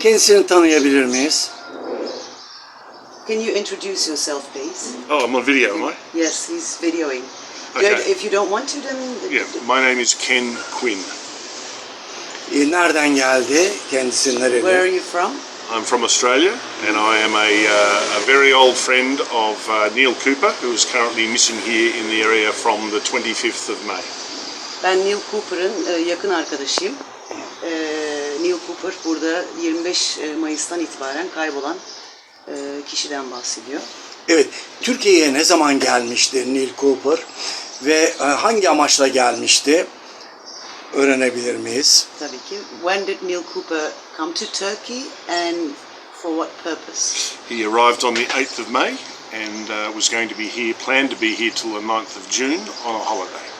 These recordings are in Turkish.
Kendisini tanıyabilir miyiz? Can you introduce yourself, please? Oh, I'm on video, am I? Yes, he's videoing. Okay. Good. If you don't want to, then Yeah. My name is Ken Quinn. Ee, nereden geldi? Kendisi nereli? where are you from? I'm from Australia, and I am a, uh, a very old friend of uh, Neil Cooper, who is currently missing here in the area from the 25th of May. Ben Neil Cooper'ın e, yakın arkadaşıyım. E, Neil Cooper burada 25 Mayıs'tan itibaren kaybolan e, kişiden bahsediyor. Evet, Türkiye'ye ne zaman gelmişti Neil Cooper ve e, hangi amaçla gelmişti? Öğrenebilir miyiz? Tabii ki. When did Neil Cooper come to Turkey and for what purpose? He arrived on the 8th of May and uh, was going to be here, planned to be here till the 9th of June on a holiday.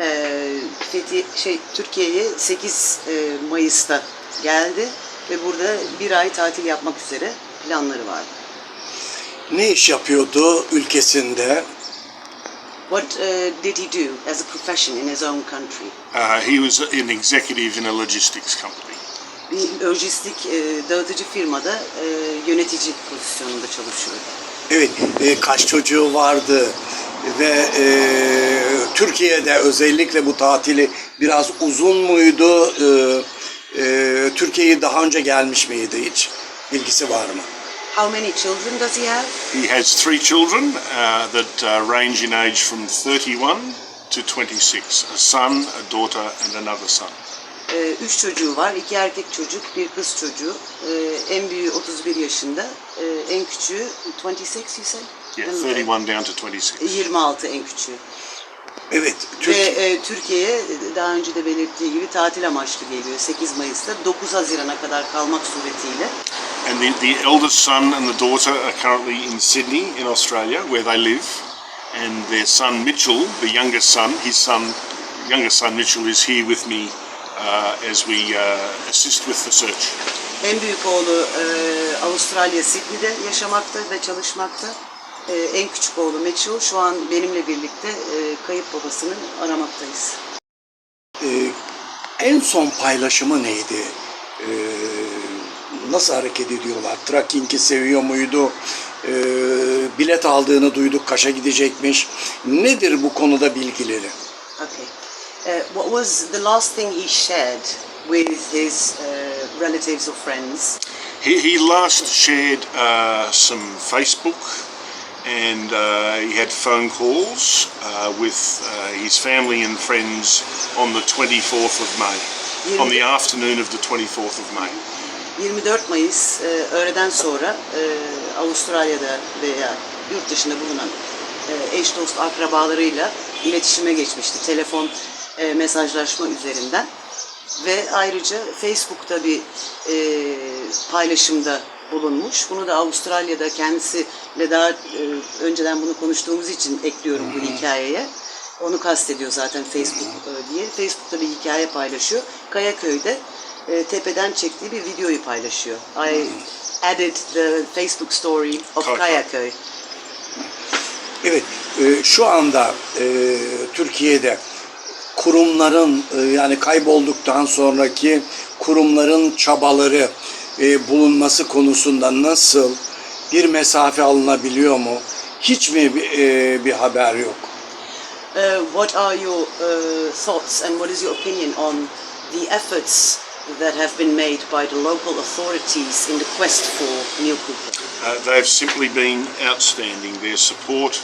E, Fethi, şey, Türkiye'ye 8 e, Mayıs'ta geldi ve burada bir ay tatil yapmak üzere planları vardı. Ne iş yapıyordu ülkesinde? What uh, did he do as a profession in his own country? Uh, he was an executive in a logistics company. Bir lojistik e, dağıtıcı firmada e, yönetici pozisyonunda çalışıyordu. Evet, e, kaç çocuğu vardı ve e, Türkiye'de özellikle bu tatili biraz uzun muydu? E, e, Türkiye'ye daha önce gelmiş miydi hiç? Bilgisi var mı? How many children does he have? He has three children uh, that uh, range in age from 31 to 26 a son, a daughter, and another son. E, üç çocuğu var. iki erkek çocuk, bir kız çocuğu. E, en büyüğü 31 yaşında. E, en küçüğü 26 you say? Yeah, And, 31 down to 26. e, 26 en küçüğü. Evet, Ve Türk, e, Türkiye'ye daha önce de belirttiği gibi tatil amaçlı geliyor 8 Mayıs'ta. 9 Haziran'a kadar kalmak suretiyle. And the, the eldest son and the daughter are currently in Sydney, in Australia, where they live. And their son Mitchell, the youngest son, his son, youngest son Mitchell, is here with me uh, as we uh, assist with the search. En büyük oğlu e, Avustralya Sydney'de yaşamakta ve çalışmakta. E, en küçük oğlu Mitchell şu an benimle birlikte e, kayıp babasını aramaktayız. e, en son paylaşımı neydi? E, nasıl hareket ediyorlar? Tracking'i seviyor muydu? E, bilet aldığını duyduk, Kaş'a gidecekmiş. Nedir bu konuda bilgileri? Okay. Uh, what was the last thing he shared with his uh, relatives or friends? He, he last shared uh, some Facebook and uh, he had phone calls uh, with uh, his family and friends on the 24th of May, on the afternoon of the 24th of May. 24 Mayıs e, öğleden sonra e, Avustralya'da veya yurt dışında bulunan e, eş dost akrabalarıyla iletişime geçmişti. Telefon e, mesajlaşma üzerinden. Ve ayrıca Facebook'ta bir e, paylaşımda bulunmuş. Bunu da Avustralya'da kendisiyle daha e, önceden bunu konuştuğumuz için ekliyorum bu hikayeye. Onu kastediyor zaten Facebook e, diye. Facebook'ta bir hikaye paylaşıyor. Kayaköy'de e, tepeden çektiği bir videoyu paylaşıyor. I added the Facebook story of Kay- Kayaköy. Evet, e, şu anda e, Türkiye'de kurumların e, yani kaybolduktan sonraki kurumların çabaları e, bulunması konusunda nasıl bir mesafe alınabiliyor mu? Hiç mi bir, e, bir haber yok? Uh, what are your uh, thoughts and what is your opinion on the efforts that have been made by the local authorities in the quest for Neil Cooper? Uh, they've simply been outstanding. Their support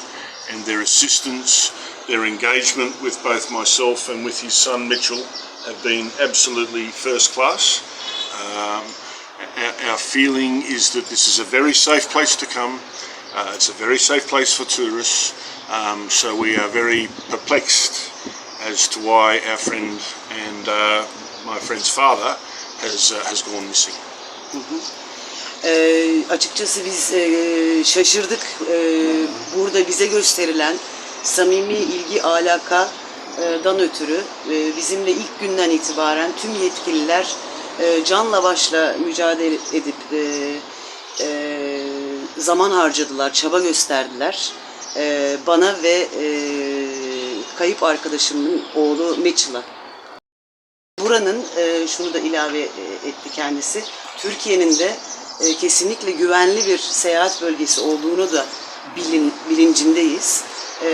and their assistance, their engagement with both myself and with his son Mitchell have been absolutely first class. Um, our, feeling is that this is a very safe place to come. Uh, it's a very safe place for tourists. Um, so we are very perplexed as to why our friend and uh, my friend's father has, uh, has gone missing. Ee, açıkçası biz e, şaşırdık. Ee, burada bize gösterilen samimi ilgi alakadan ötürü e, bizimle ilk günden itibaren tüm yetkililer e, canla başla mücadele edip e, e, zaman harcadılar, çaba gösterdiler. Bana ve kayıp arkadaşımın oğlu Mitchell'a. buranın şunu da ilave etti kendisi. Türkiye'nin de kesinlikle güvenli bir seyahat bölgesi olduğunu da bilin, bilincindeyiz. E,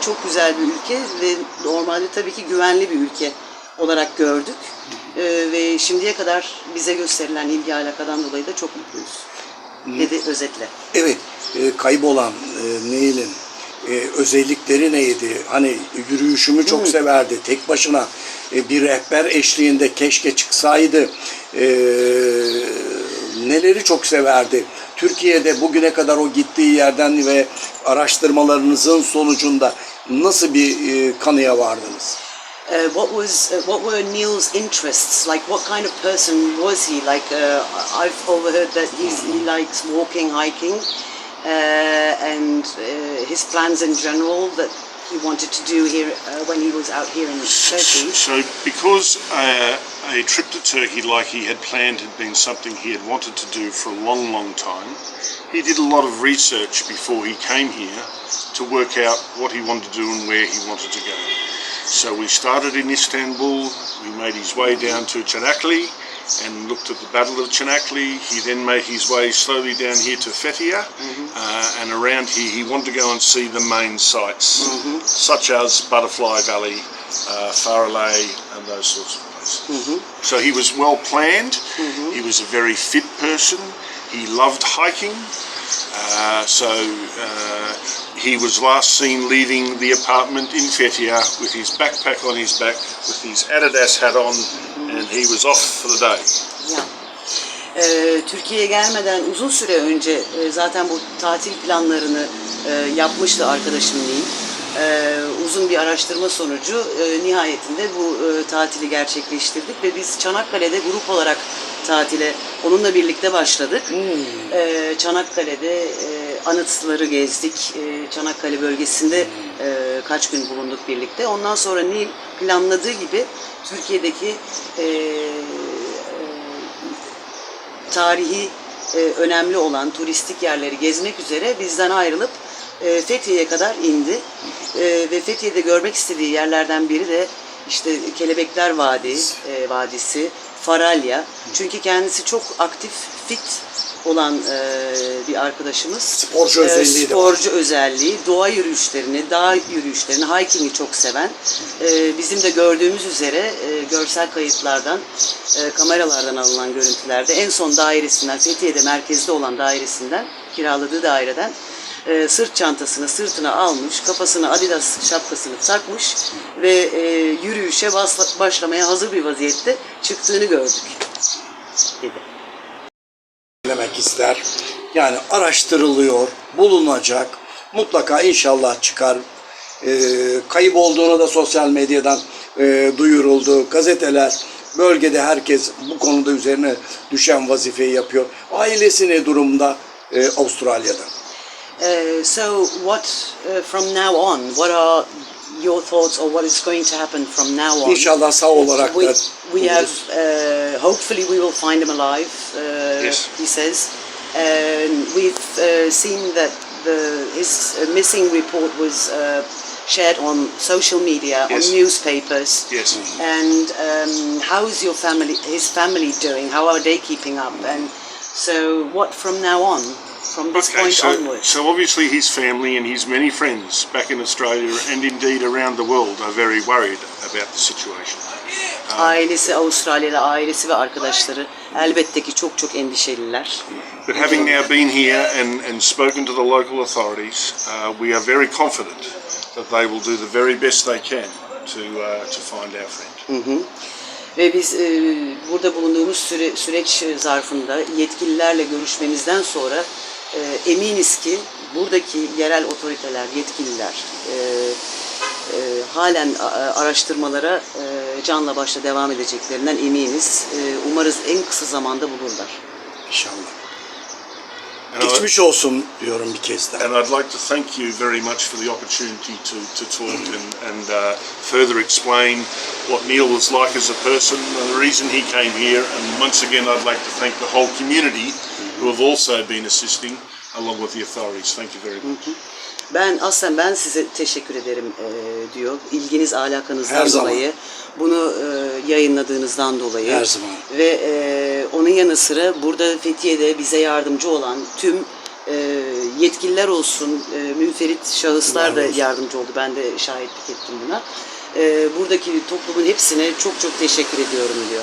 çok güzel bir ülke ve normalde tabii ki güvenli bir ülke olarak gördük. E, ve şimdiye kadar bize gösterilen ilgi alakadan dolayı da çok mutluyuz. Dedi özetle. Evet, e, kaybolan e, Neil'in e, özellikleri neydi? Hani yürüyüşümü çok severdi. Tek başına e, bir rehber eşliğinde keşke çıksaydı. E, neleri çok severdi? Türkiye'de bugüne kadar o gittiği yerden ve araştırmalarınızın sonucunda nasıl bir e, kanıya vardınız? Uh, what was uh, what were Neil's interests? Like, what kind of person was he? Like, uh, I've overheard that he's, he likes walking, hiking, uh, and uh, his plans in general that he wanted to do here uh, when he was out here in Turkey. So, because uh, a trip to Turkey, like he had planned, had been something he had wanted to do for a long, long time, he did a lot of research before he came here to work out what he wanted to do and where he wanted to go. So, we started in Istanbul, we made his way down to Çanakkale and looked at the Battle of Çanakkale. He then made his way slowly down here to Fethiye, uh, and around here he wanted to go and see the main sites, such as Butterfly Valley, uh, Faralay, and those sorts of places. So he was well planned. He was a very fit person. He loved hiking. Uh, so uh, he was last seen leaving the apartment in Fethiye with his backpack on his back, with his Adidas hat on, and he was off for the day. Ya. Ee, Türkiye'ye gelmeden uzun süre önce zaten bu tatil planlarını yapmıştı arkadaşım. Ee, uzun bir araştırma sonucu nihayetinde bu tatili gerçekleştirdik ve biz Çanakkale'de grup olarak tatile onunla birlikte başladık. Ee, Çanakkale'de e, anıtları gezdik. E, Çanakkale bölgesinde e, kaç gün bulunduk birlikte. Ondan sonra Neil planladığı gibi Türkiye'deki e, tarihi e, önemli olan turistik yerleri gezmek üzere bizden ayrılıp e, Fethiye'ye kadar indi. E, ve Fethiye'de görmek istediği yerlerden biri de işte Kelebekler Vadi, e, Vadisi, Faralya. Çünkü kendisi çok aktif, fit olan e, bir arkadaşımız. Sporcu özelliği de sporcu özelliği, doğa yürüyüşlerini, dağ yürüyüşlerini, hiking'i çok seven. e, bizim de gördüğümüz üzere e, görsel kayıtlardan, e, kameralardan alınan görüntülerde en son dairesinden, Fethiye'de merkezde olan dairesinden, kiraladığı daireden e, sırt çantasını sırtına almış, kafasına Adidas şapkasını takmış ve e, yürüyüşe basla- başlamaya hazır bir vaziyette çıktığını gördük. Dedi. Demek ister. Yani araştırılıyor, bulunacak. Mutlaka inşallah çıkar. Ee, kayıp olduğunu da sosyal medyadan e, duyuruldu. Gazeteler, bölgede herkes bu konuda üzerine düşen vazifeyi yapıyor. Ailesi ne durumda e, Avustralya'da? Uh, so what uh, from now on? What are your thoughts, or what is going to happen from now on? İnşallah sağ olarak we, da we have uh, hopefully we will find him alive. Uh, Yes. He says, and we've uh, seen that the his uh, missing report was uh, shared on social media, Yes. on newspapers. Yes. And um, how is your family, his family doing? How are they keeping up? And so, what from now on? From this Okay, point so, onwards. so obviously his family and his many friends back in Australia and indeed around the world are very worried about the situation. Ailesi Avustralya'da, ailesi ve arkadaşları elbette ki çok çok endişeliler. But having now been here and, and spoken to the local authorities, uh, we are very confident that they will do the very best they can to, uh, to find our friend. Ve biz e, burada bulunduğumuz süre, süreç zarfında yetkililerle görüşmemizden sonra e, eminiz ki buradaki yerel otoriteler, yetkililer e, e, halen araştırmalara e, canla başla devam edeceklerinden eminiz. E, umarız en kısa zamanda bulurlar. İnşallah. And Geçmiş olsun diyorum bir kez daha. And I'd like to thank you very much for the opportunity to, to talk and, and uh, further explain what Neil was like as a person and the reason he came here. And once again, I'd like to thank the whole community who have also been assisting along with the authorities. Thank you very much. Ben aslen ben size teşekkür ederim e, diyor. İlginiz Her alakanızdan zaman. dolayı. Bunu e, yayınladığınızdan dolayı. Her zaman. Ve e, onun yanı sıra burada Fethiye'de bize yardımcı olan tüm e, yetkililer olsun, e, münferit şahıslar da olsun. yardımcı oldu. Ben de şahitlik ettim buna. E, buradaki toplumun hepsine çok çok teşekkür ediyorum diyor.